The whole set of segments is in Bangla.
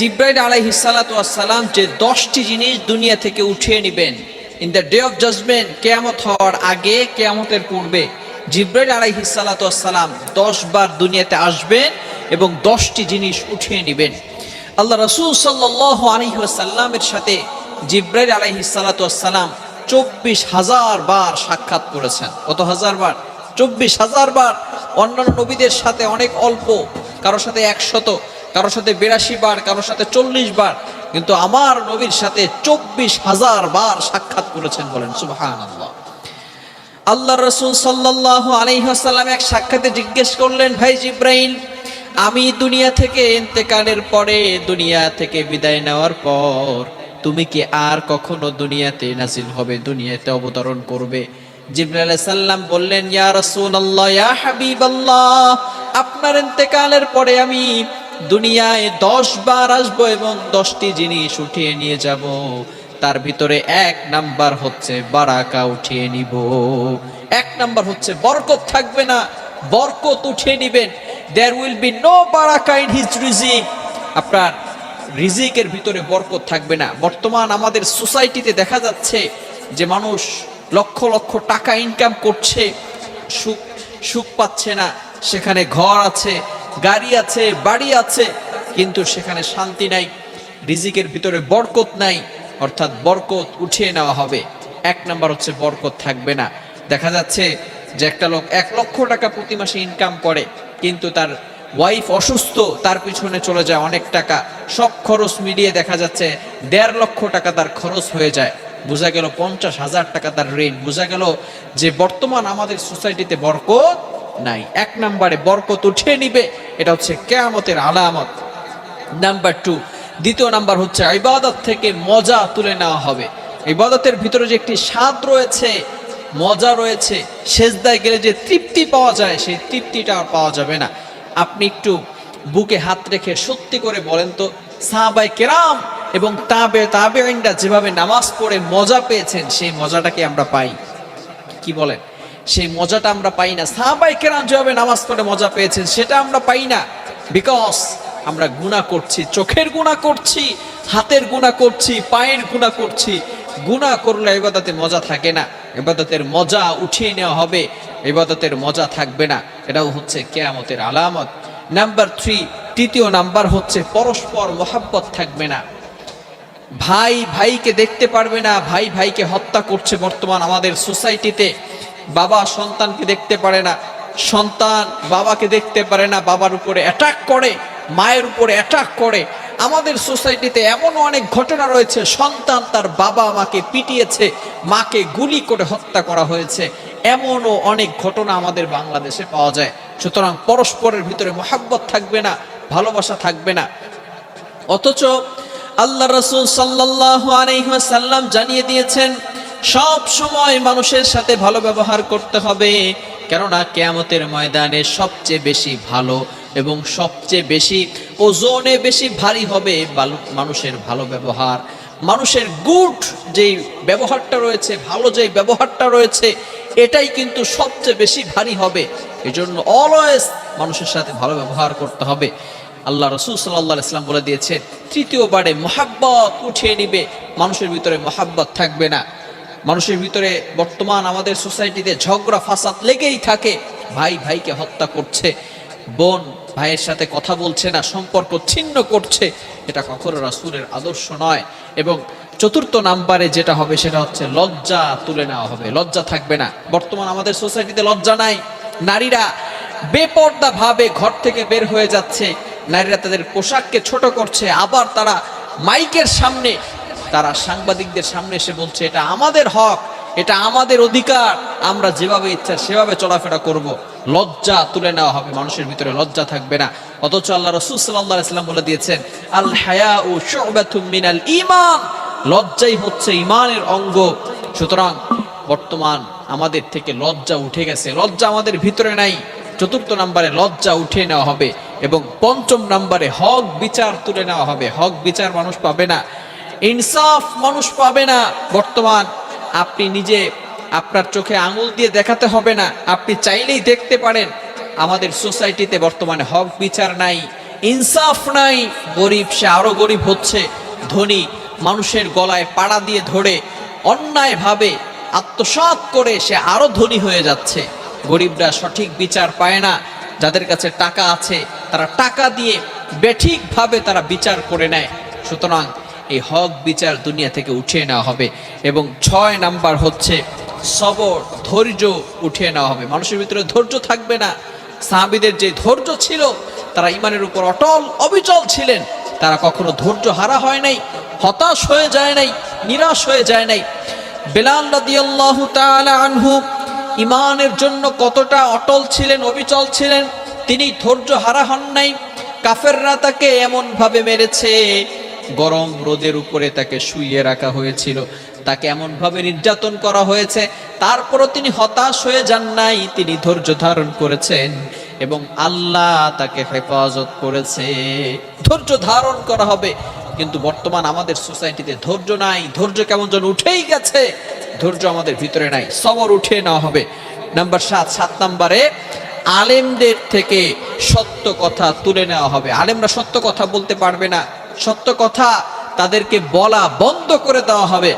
জিব্রাইল আলাইহিসালাম যে দশটি জিনিস দুনিয়া থেকে উঠিয়ে নেবেন। In the day of judgement কেয়ামত হওয়ার আগে, কেয়ামতের পূর্বে জিব্রাইল আলাইহিসালাম দশ বার দুনিয়াতে আসবেন এবং দশটি জিনিস উঠিয়ে নেবেন। আল্লাহ রসুল সাল্লাহ আলহিহাসাল্লামের সাথে জিব্রাইল আলাইহিসালাম চব্বিশ হাজার বার সাক্ষাৎ করেছেন। কত হাজার বার? চব্বিশ হাজার বার। অন্যান্য নবীদের সাথে অনেক অল্প, কারোর সাথে একশত। কারোর সাথে বিরাশি বার, কারোর সাথে চল্লিশ বার, কিন্তু আমার নবীর সাথে চব্বিশ হাজার বার সাক্ষাৎ করেছেন বলেন সুবাহান আল্লাহ আল্লাহ রসুল সাল্লাহ আলহিহাসাল্লাম এক সাক্ষাতে জিজ্ঞেস করলেন, ভাই জিব্রাইল, আমি দুনিয়া থেকে ইন্তেকালের পরে দুনিয়া থেকে বিদায় নেওয়ার পর তুমি কি আর কখনো দুনিয়াতে নাজিল হবে, দুনিয়াতে অবতরণ করবে? জিব্রাইল বললেন, ইয়া রাসূলুল্লাহ, ইয়া হাবিবাল্লাহ, আপনার ইন্তেকালের পরে আমি দুনিয়ায় দশ বার আসব এবং দশটি জিনিস উঠিয়ে নিয়ে যাব। তার ভিতরে এক নাম্বার হচ্ছে বারাকা উঠিয়ে নিব। এক নাম্বার হচ্ছে বরকত থাকবে না, বরকত উঠিয়ে নিবেন। দেয়ার উইল বি নো বারাকা ইন হিজ রিজিক আপনার রিজিকের ভিতরে বরকত থাকবে না। বর্তমান আমাদের সোসাইটিতে দেখা যাচ্ছে যে মানুষ লক্ষ লক্ষ টাকা ইনকাম করছে, সুখ সুখ পাচ্ছে না। সেখানে ঘর আছে গাড়ি আছে, বাড়ি আছে, কিন্তু সেখানে শান্তি নাই, রিজিকের ভিতরে বরকত নাই, অর্থাৎ বরকত উঠিয়ে নেওয়া হবে। এক নাম্বার হচ্ছে বরকত থাকবে না। দেখা যাচ্ছে যে একটা লোক এক লক্ষ টাকা প্রতি মাসে ইনকাম করে, কিন্তু তার ওয়াইফ অসুস্থ, তার পিছনে চলে যায় অনেক টাকা। সব খরচ মিলিয়ে দেখা যাচ্ছে দেড় লক্ষ টাকা তার খরচ হয়ে যায়। বোঝা গেল পঞ্চাশ হাজার টাকা তার ঋণ। বোঝা গেল যে বর্তমান আমাদের সোসাইটিতে বরকত নাই। এক নম্বরে বরকত উঠিয়ে নিবে, এটা হচ্ছে কেয়ামতের আলামত। নাম্বার টু দ্বিতীয় নাম্বার হচ্ছে ইবাদত থেকে মজা তুলে নেওয়া হবে। ইবাদতের ভিতরে যে একটি স্বাদ রয়েছে, মজা রয়েছে, সেজদায় গেলে যে তৃপ্তি পাওয়া যায়, সেই তৃপ্তিটা আর পাওয়া যাবে না। আপনি একটু বুকে হাত রেখে সত্যি করে বলেন তো সাহাবাই কেরাম এবং তাবে তাবে যেভাবে নামাজ পড়ে মজা পেয়েছেন, সেই মজাটাকে আমরা পাই? কি বলেন? সেই মজাটা আমরা পাই না। সাহাবাই কেরাম যেভাবে নামাজ পড়ে মজা পেয়েছেন, সেটা আমরা পাই না। বিকজ আমরা গুণা করছি, চোখের গুণা করছি, হাতের গুণা করছি, পায়ের গুণা করছি। গুণা করলে এবাদতে মজা থাকে না। এবাদতের মজা উঠিয়ে নেওয়া হবে এবাদতের মজা থাকবে না। এটাও হচ্ছে কেয়ামতের আলামত। নাম্বার থ্রি তৃতীয় নাম্বার হচ্ছে পরস্পর মহাব্বত থাকবে না। ভাই ভাইকে দেখতে পারবে না, ভাই ভাইকে হত্যা করছে বর্তমান আমাদের সোসাইটিতে। বাবা সন্তানকে দেখতে পারে না। সন্তান বাবাকে দেখতে পারে না, বাবার উপরে অ্যাটাক করে, মায়ের উপরে অ্যাটাক করে। আমাদের সোসাইটিতে এমনও অনেক ঘটনা রয়েছে, সন্তান তার বাবা মাকে পিটিয়েছে, মাকে গুলি করে হত্যা করা হয়েছে। এমনও অনেক ঘটনা আমাদের বাংলাদেশে পাওয়া যায়। সুতরাং পরস্পরের ভিতরে মোহাব্বত থাকবে না, ভালোবাসা থাকবে না। অথচ আল্লাহ রসুল সাল্লাহ আলহাসাল্লাম জানিয়ে দিয়েছেন সব সময় মানুষের সাথে ভালো ব্যবহার করতে হবে। কেননা কেয়ামতের ময়দানে সবচেয়ে বেশি ভালো এবং সবচেয়ে বেশি ওজনে বেশি ভারী হবে মানুষের ভালো ব্যবহার। মানুষের গুড যেই ব্যবহারটা রয়েছে, ভালো যেই ব্যবহারটা রয়েছে, এটাই কিন্তু সবচেয়ে বেশি ভারী হবে। এজন্য অলওয়েজ মানুষের সাথে ভালো ব্যবহার করতে হবে। আল্লাহ রসুল সাল্লাহ ইসলাম বলে দিয়েছেন তৃতীয়বারে মোহাব্বত উঠিয়ে নিবে, মানুষের ভিতরে মোহাব্বত থাকবে না। মানুষের ভিতরে বর্তমান আমাদের সোসাইটিতে ঝগড়া, ফাসাদ লেগেই থাকে। ভাই ভাইকে হত্যা করছে, বোন ভাইয়ের সাথে কথা বলছে না, সম্পর্ক ছিন্ন করছে, এটা কখনো রাসূলের আদর্শ নয়। এবং চতুর্থ নাম্বারে যেটা হবে সেটা হচ্ছে লজ্জা তুলে নেওয়া হবে, লজ্জা থাকবে না। বর্তমান আমাদের সোসাইটিতে লজ্জা নাই। নারীরা বেপর্দা ভাবে ঘর থেকে বের হয়ে যাচ্ছে, নারীরা তাদের পোশাককে ছোট করছে, আবার তারা মাইকের সামনে তারা সাংবাদিকদের সামনে এসে বলছে, এটা আমাদের হক, এটা আমাদের অধিকার, আমরা যেভাবে ইচ্ছা সেভাবে চলাফেরা করব। লজ্জা তুলে নেওয়া হবে, মানুষের ভিতরে লজ্জা থাকবে না। অথচ আল্লাহ রসুল সাল্লাহ বলে দিয়েছেন, আল হায়া ও মিনাল ইমান লজ্জাই হচ্ছে ইমানের অঙ্গ। সুতরাং বর্তমান আমাদের থেকে লজ্জা উঠে গেছে, লজ্জা আমাদের ভিতরে নাই। চতুর্থ নম্বরে লজ্জা উঠে নেওয়া হবে এবং পঞ্চম নম্বরে হক বিচার তুলে নেওয়া হবে। হক বিচার মানুষ পাবে না। ইনসাফ মানুষ পাবে না। বর্তমান আপনি নিজে আপনার চোখে আঙুল দিয়ে দেখাতে হবে না। আপনি চাইলেই দেখতে পারেন। আমাদের সোসাইটিতে বর্তমানে হক বিচার নাই, ইনসাফ নাই। গরিব, সে আরও গরিব হচ্ছে। ধনী মানুষের গলায় পাড়া দিয়ে ধরে অন্যায়ভাবে আত্মসাৎ করে সে আরও ধনী হয়ে যাচ্ছে। গরিবরা সঠিক বিচার পায় না। যাদের কাছে টাকা আছে, তারা টাকা দিয়ে বেঠিকভাবে তারা বিচার করে নেয়। সুতরাং এই হক বিচার দুনিয়া থেকে উঠিয়ে নেওয়া হবে এবং ছয় নাম্বার হচ্ছে সবর, ধৈর্য উঠিয়ে নেওয়া হবে। মানুষের ভিতরে ধৈর্য থাকবে না। সাহাবিদের যে ধৈর্য ছিল, তারা ইমানের উপর অটল, অবিচল ছিলেন। তারা কখনো ধৈর্য হারা হয় নাই, হতাশ হয়ে যায় নাই, নিরাশ হয়ে যায় নাই। বেলাল রাদিয়াল্লাহু তাআলা আনহু ইমানের জন্য কতটা অটল ছিলেন, অবিচল ছিলেন, তিনি ধৈর্য হারা হন নাই। কাফেররা তাকে এমন ভাবে মেরেছে গরম রোদের উপরে তাকে শুইয়ে রাখা হয়েছিল। তাকে এমন ভাবে নির্যাতন করা হয়েছে, তারপরও তিনি হতাশ হয়ে যান নাই, তিনি ধৈর্য ধারণ করেছেন এবং আল্লাহ তাকে হেফাজত করেছে। ধৈর্য ধারণ করা হবে, কিন্তু বর্তমান আমাদের সোসাইটিতে ধৈর্য নাই, ধৈর্য কেমন যেন উঠেই গেছে। ধৈর্য আমাদের ভিতরে নাই, সবর উঠে নেওয়া হবে। নাম্বার সাত সাত নাম্বারে আলেমদের থেকে সত্য কথা তুলে নেওয়া হবে। আলেমরা সত্য কথা বলতে পারবে না। সত্য কথা তাদেরকে বলা বন্ধ করে দেওয়া হবে।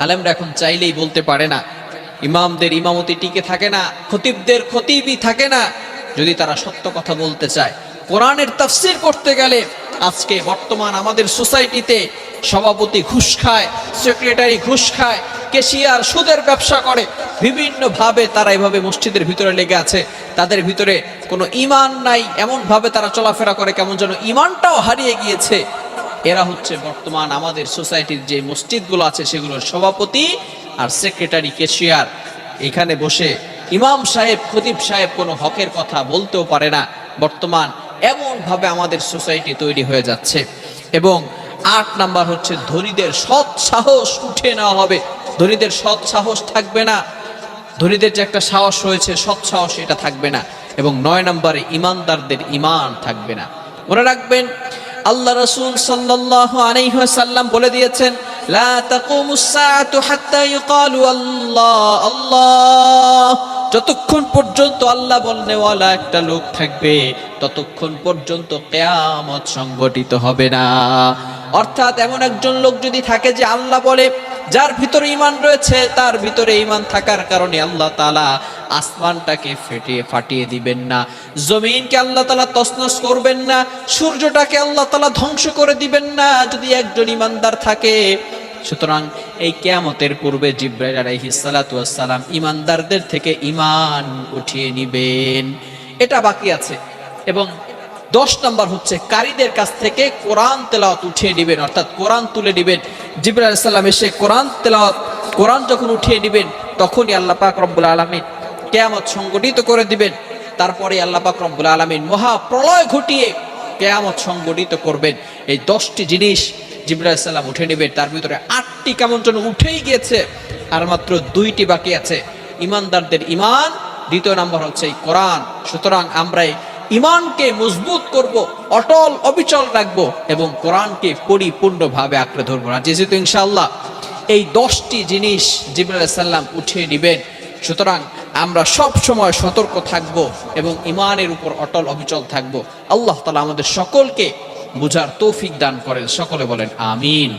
আলেমরা এখন চাইলেই বলতে পারে না। ইমামদের ইমামতি টিকে থাকে না, খতিবদের খতিবই থাকে না, যদি তারা সত্য কথা বলতে চায়। কোরআনের তাফসির করতে গেলে আজকে বর্তমান আমাদের সোসাইটিতে সভাপতি ঘুষ খায়, সেক্রেটারি ঘুষ খায় কেশিয়ার সুদের ব্যবসা করে। বিভিন্ন ভাবে তারা এভাবে মসজিদের ভিতরে লেগে আছে। তাদের ভিতরে কোনো ইমান নাই। এমন ভাবে তারা চলাফেরা করে কেমন যেন ইমানটাও হারিয়ে গিয়েছে। এরা হচ্ছে বর্তমান আমাদের সোসাইটির যে মসজিদগুলো আছে, সেগুলোর সভাপতি আর সেক্রেটারি কেশিয়ার। এখানে বসে ইমাম সাহেব, খতিব সাহেব কোনো হকের কথা বলতেও পারে না। বর্তমান এমন ভাবে আমাদের সোসাইটি তৈরি হয়ে যাচ্ছে। এবং আট নাম্বার হচ্ছে ধনীদের সৎ সাহস উঠে নেওয়া হবে। ধনীদের সৎ সাহস থাকবে না। ধনীদের যে একটা সাহস রয়েছে, সৎ সাহস এটা থাকবে না। এবং নয় নম্বরে ইমানদারদের ইমান থাকবে না। মনে রাখবেন, আল্লাহ রসুল সাল্লাল্লাহু আলাইহি ওয়াসাল্লাম বলে দিয়েছেন যতক্ষণ পর্যন্ত আল্লাহ বলনেওয়ালা একটা লোক থাকবে, ততক্ষণ পর্যন্ত কেয়ামত সংগঠিত হবে না। অর্থাৎ এমন একজন লোক যদি থাকে যে আল্লাহ বলে যার ভিতরে ইমান রয়েছে, তার ভিতরে ইমান থাকার কারণে আল্লাহ তালা আসমানটাকে ফেটিয়ে ফাটিয়ে দিবেন না। জমিনকে আল্লাহ তালা তসনস করবেন না, সূর্যটাকে আল্লাহ তালা ধ্বংস করে দিবেন না, যদি একজন ইমানদার থাকে। সুতরাং এই কেয়ামতের পূর্বে জিব্রাইল আলাইহিস সালাতু সালাম ইমানদারদের থেকে ইমান উঠিয়ে নিবেন। এটা বাকি আছে। এবং দশ নম্বর হচ্ছে কারীদের কাছ থেকে কোরআন তেলাওয়াত উঠিয়ে দিবেন অর্থাৎ কোরআন তুলে দিবেন জিব্রাইল আলাইহিস সালাম এসে কোরআন তেলাওয়াত, কোরআন যখন উঠিয়ে দিবেন তখনই আল্লাহ পাক রব্বুল আলামিন কেয়ামত সংগঠিত করে দিবেন। তারপরে আল্লাহ পাক রব্বুল আলামিন মহাপ্রলয় ঘটিয়ে কেয়ামত সংগঠিত করবেন। এই দশটি জিনিস জিব্রাইল সাল্লাম উঠে নেবেন। তার ভিতরে আটটি কেমন যেন উঠেই গিয়েছে, আর মাত্র দুইটি বাকি আছে। ইমানদারদের ইমান। দ্বিতীয় নম্বর হচ্ছে এই কোরআন। সুতরাং আমরা ইমানকে মজবুত করব, অটল অবিচল রাখব এবং কোরআনকে পরিপূর্ণভাবে আঁকড়ে ধরবো। না যেহেতু ইনশাল্লাহ এই দশটি জিনিস জিব্রাইল সাল্লাম উঠিয়ে নেবেন। সুতরাং আমরা সব সময় সতর্ক থাকব এবং ইমানের উপর অটল অবিচল থাকব। আল্লাহ তালা আমাদের সকলকে বুঝার তৌফিক দান করেন। সকলে বলেন, আমিন।